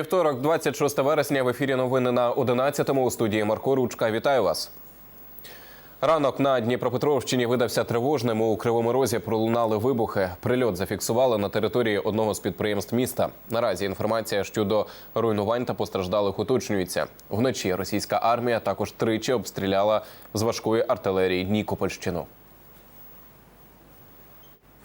Вівторок, 26 вересня, в ефірі новини на 11-му у студії Марко Ручка. Вітаю вас. Ранок на Дніпропетровщині видався тривожним. У Кривому Розі пролунали вибухи. Прильот зафіксували на території одного з підприємств міста. Наразі інформація щодо руйнувань та постраждалих уточнюється. Вночі російська армія також тричі обстріляла з важкої артилерії Нікопольщину.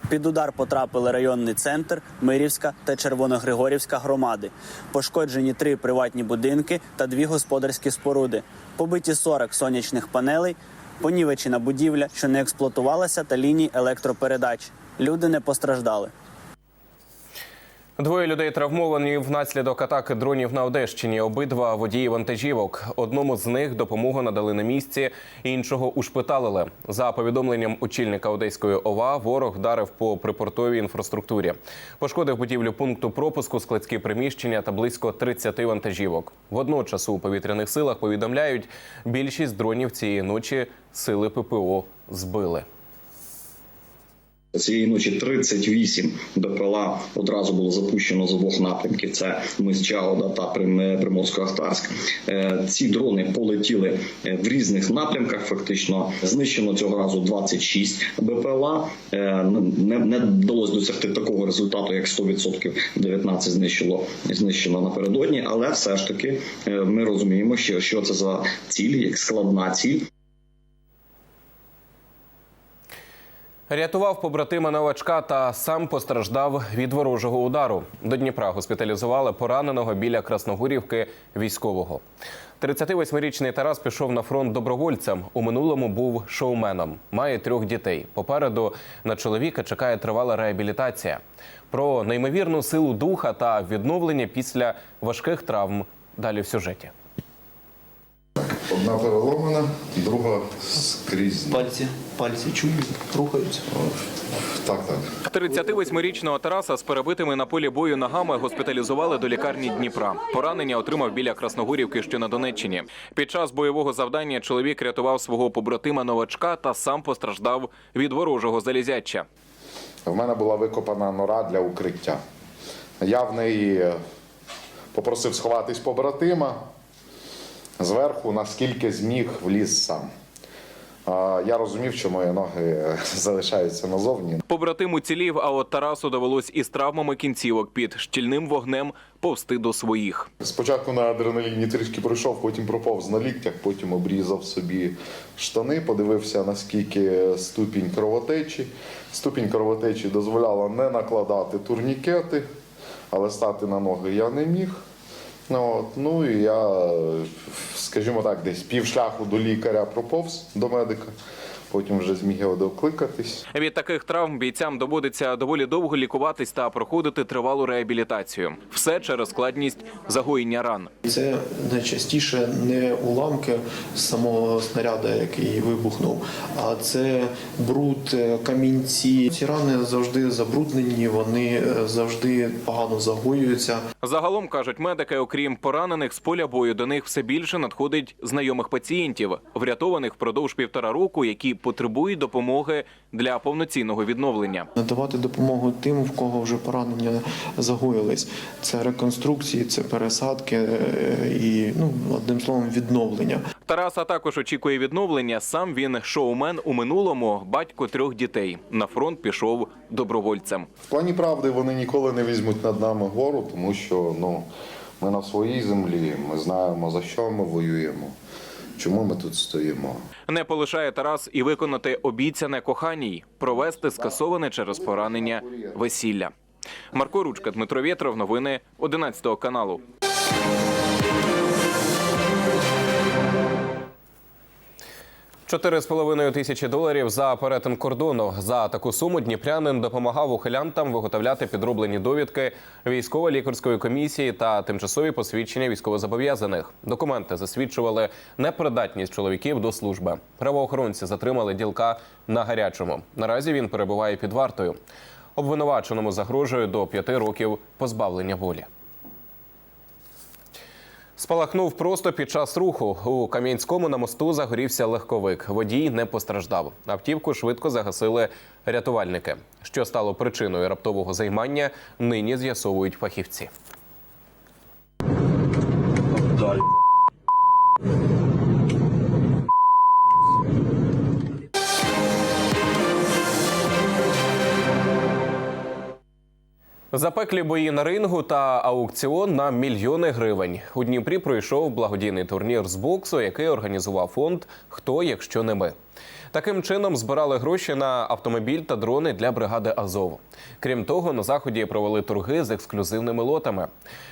Під удар потрапили районний центр, Мирівська та Червоногригорівська громади. Пошкоджені три приватні будинки та дві господарські споруди. Побиті 40 сонячних панелей, понівечена будівля, що не експлуатувалася, та лінії електропередач. Люди не постраждали. Двоє людей травмовані внаслідок атаки дронів на Одещині. Обидва водії вантажівок. Одному з них допомогу надали на місці, іншого ушпиталили. За повідомленням очільника Одеської ОВА, ворог вдарив по припортовій інфраструктурі. Пошкодив будівлю пункту пропуску, складські приміщення та близько 30 вантажівок. Водночас у повітряних силах повідомляють, більшість дронів цієї ночі сили ППО збили. Цієї ночі 38 БПЛА одразу було запущено з обох напрямків. Це мис Чагода та Прим- Приморсько-Ахтарськ. Е, Ці дрони полетіли е, в різних напрямках. Фактично знищено цього разу 26 БПЛА. Е, Не, не вдалося досягти такого результату, як 100% 19 знищило знищено напередодні. Але все ж таки е, ми розуміємо, що, що це за ціль, як складна ціль. Рятував побратима новачка та сам постраждав від ворожого удару. До Дніпра госпіталізували пораненого біля Красногорівки військового. 38-річний Тарас пішов на фронт добровольцем. У минулому був шоуменом. Має трьох дітей. Попереду на чоловіка чекає тривала реабілітація. Про неймовірну силу духа та відновлення після важких травм. Далі в сюжеті. Одна переломана, друга скрізь. Пальці, пальці чують, рухаються. Так, так. 38-річного Тараса з перебитими на полі бою ногами госпіталізували до лікарні Дніпра. Поранення отримав біля Красногорівки, що на Донеччині. Під час бойового завдання чоловік рятував свого побратима новачка та сам постраждав від ворожого залізяча. В мене була викопана нора для укриття. Я в неї попросив сховатись побратима. Зверху, наскільки зміг, вліз сам. Я розумів, що мої ноги залишаються назовні. Побратим уцілів, а от Тарасу довелось із травмами кінцівок під щільним вогнем повсти до своїх. Спочатку на адреналіні трішки пройшов, потім проповз на ліктях, потім обрізав собі штани, подивився, наскільки ступінь кровотечі. Ступінь кровотечі дозволяла не накладати турнікети, але стати на ноги я не міг. Ну, от, ну і я, скажімо так, десь пів шляху до лікаря проповз до медика, потім вже зміг його докликатись. Від таких травм бійцям доводиться доволі довго лікуватись та проходити тривалу реабілітацію. Все через складність загоєння ран. Це найчастіше не уламки самого снаряда, який вибухнув, а це бруд, е, камінці. Ці рани завжди забруднені, вони е, завжди погано загоюються. Загалом кажуть медики, окрім поранених з поля бою, до них все більше надходить знайомих пацієнтів, врятованих впродовж півтора року, які потребують допомоги для повноцінного відновлення. Надавати допомогу тим, в кого вже поранення загоїлись. Це реконструкції, це пересадки е, і ну одним словом відновлення. Тараса також очікує відновлення. Сам він шоумен у минулому, батько трьох дітей. На фронт пішов добровольцем. В плані правди вони ніколи не візьмуть над нами гору, тому що ну, ми на своїй землі, ми знаємо, за що ми воюємо, чому ми тут стоїмо. Не полишає Тарас і виконати обіцяне коханій провести скасоване через поранення весілля. Марко Ручка, Дмитро Вєтров, новини 11 каналу. Чотири з половиною тисячі доларів за перетин кордону. За таку суму дніпрянин допомагав ухилянтам виготовляти підроблені довідки військово-лікарської комісії та тимчасові посвідчення військовозобов'язаних. Документи засвідчували непридатність чоловіків до служби. Правоохоронці затримали ділка на гарячому. Наразі він перебуває під вартою. Обвинуваченому загрожує до п'яти років позбавлення волі. Спалахнув просто під час руху. У Кам'янському на мосту загорівся легковик. Водій не постраждав. Автівку швидко загасили рятувальники. Що стало причиною раптового займання, нині з'ясовують фахівці. Запеклі бої на рингу та аукціон на мільйони гривень. У Дніпрі пройшов благодійний турнір з боксу, який організував фонд Хто, якщо не ми. Таким чином збирали гроші на автомобіль та дрони для бригади Азов. Крім того, на заході провели торги з ексклюзивними лотами.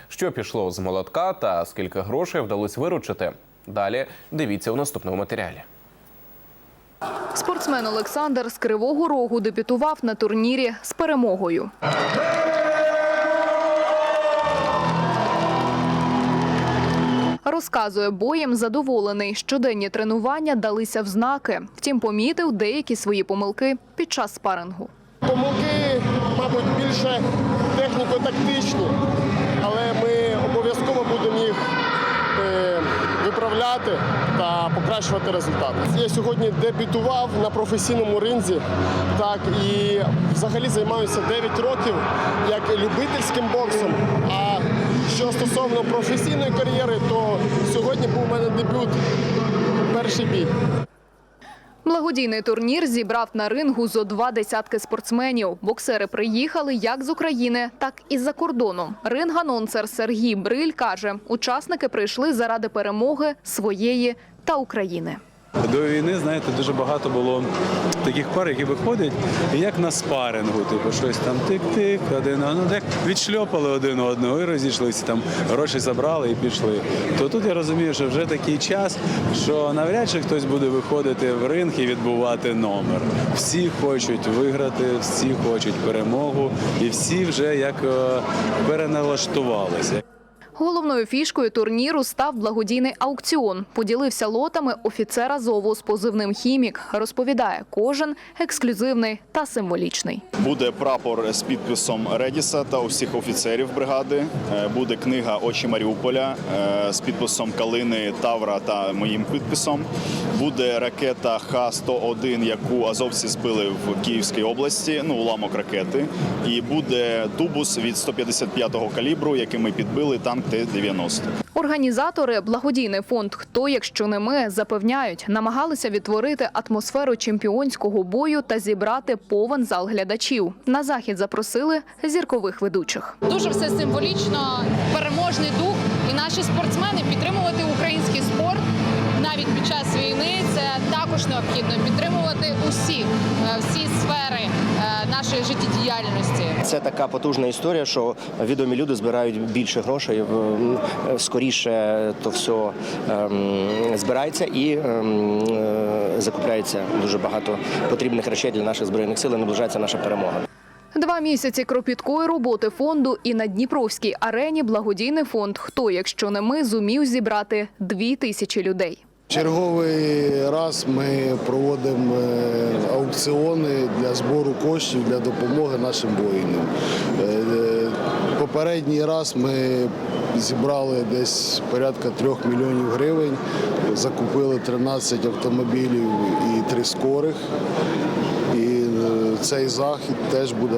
Що пішло з молотка та скільки грошей вдалося виручити? Далі дивіться у наступному матеріалі. Спортсмен Олександр з Кривого Рогу дебютував на турнірі з перемогою. Розказує, боєм задоволений. Щоденні тренування далися в знаки. Втім, помітив деякі свої помилки під час спарингу. Помилки, мабуть, більше техніко-тактичні, але ми обов'язково будемо їх е, виправляти та покращувати результати. Я сьогодні дебютував на професійному ринзі, так і взагалі займаюся 9 років як любительським боксом. А що стосовно професійної кар'єри, то сьогодні був у мене дебют, перший бій. Благодійний турнір зібрав на рингу зо два десятки спортсменів. Боксери приїхали як з України, так і з-за кордону. Ринг-анонсер Сергій Бриль каже, учасники прийшли заради перемоги своєї та України. До війни, знаєте, дуже багато було таких пар, які виходять як на спарингу, типу щось там тик-тик, один ну так відшльопали один одного і розійшлися, там гроші забрали і пішли. То тут я розумію, що вже такий час, що навряд чи хтось буде виходити в ринг і відбувати номер. Всі хочуть виграти, всі хочуть перемогу, і всі вже як е, переналаштувалися. Головною фішкою турніру став благодійний аукціон. Поділився лотами офіцер Азову з позивним «Хімік». Розповідає, кожен ексклюзивний та символічний. Буде прапор з підписом Редіса та усіх офіцерів бригади. Е, Буде книга Очі Маріуполя е, з підписом Калини Тавра та моїм підписом. Буде ракета Х-101, яку азовці збили в Київській області. Ну, уламок ракети. І буде тубус від 155-го калібру, який ми підбили танк Т-90. Організатори благодійний фонд Хто, якщо не ми запевняють, намагалися відтворити атмосферу чемпіонського бою та зібрати повен зал глядачів. На захід запросили зіркових ведучих. Дуже все символічно, переможний дух, і наші спортсмени підтримувати український спорт навіть під час війни. Це також необхідно підтримувати усі е, всі сфери е, нашої життєдіяльності. Це така потужна історія, що відомі люди збирають більше грошей, скоріше то все ем, збирається і ем, е, закупляється дуже багато потрібних речей для наших збройних сил. і Наближається наша перемога. Два місяці кропіткої роботи фонду і на Дніпровській арені благодійний фонд Хто, якщо не ми, зумів зібрати дві тисячі людей. Черговий раз ми проводимо е, аукціони для збору коштів для допомоги нашим воїнам. Е, е, Попередній раз ми зібрали десь порядка трьох мільйонів гривень, закупили 13 автомобілів і три скорих. І цей захід теж буде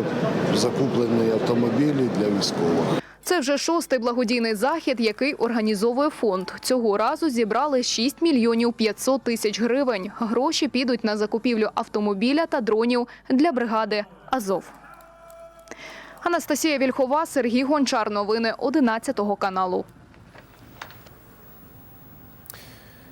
закуплені автомобілі для військових. Це вже шостий благодійний захід, який організовує фонд. Цього разу зібрали 6 мільйонів 500 тисяч гривень. Гроші підуть на закупівлю автомобіля та дронів для бригади Азов. Анастасія Вільхова, Сергій Гончар. Новини 11 каналу.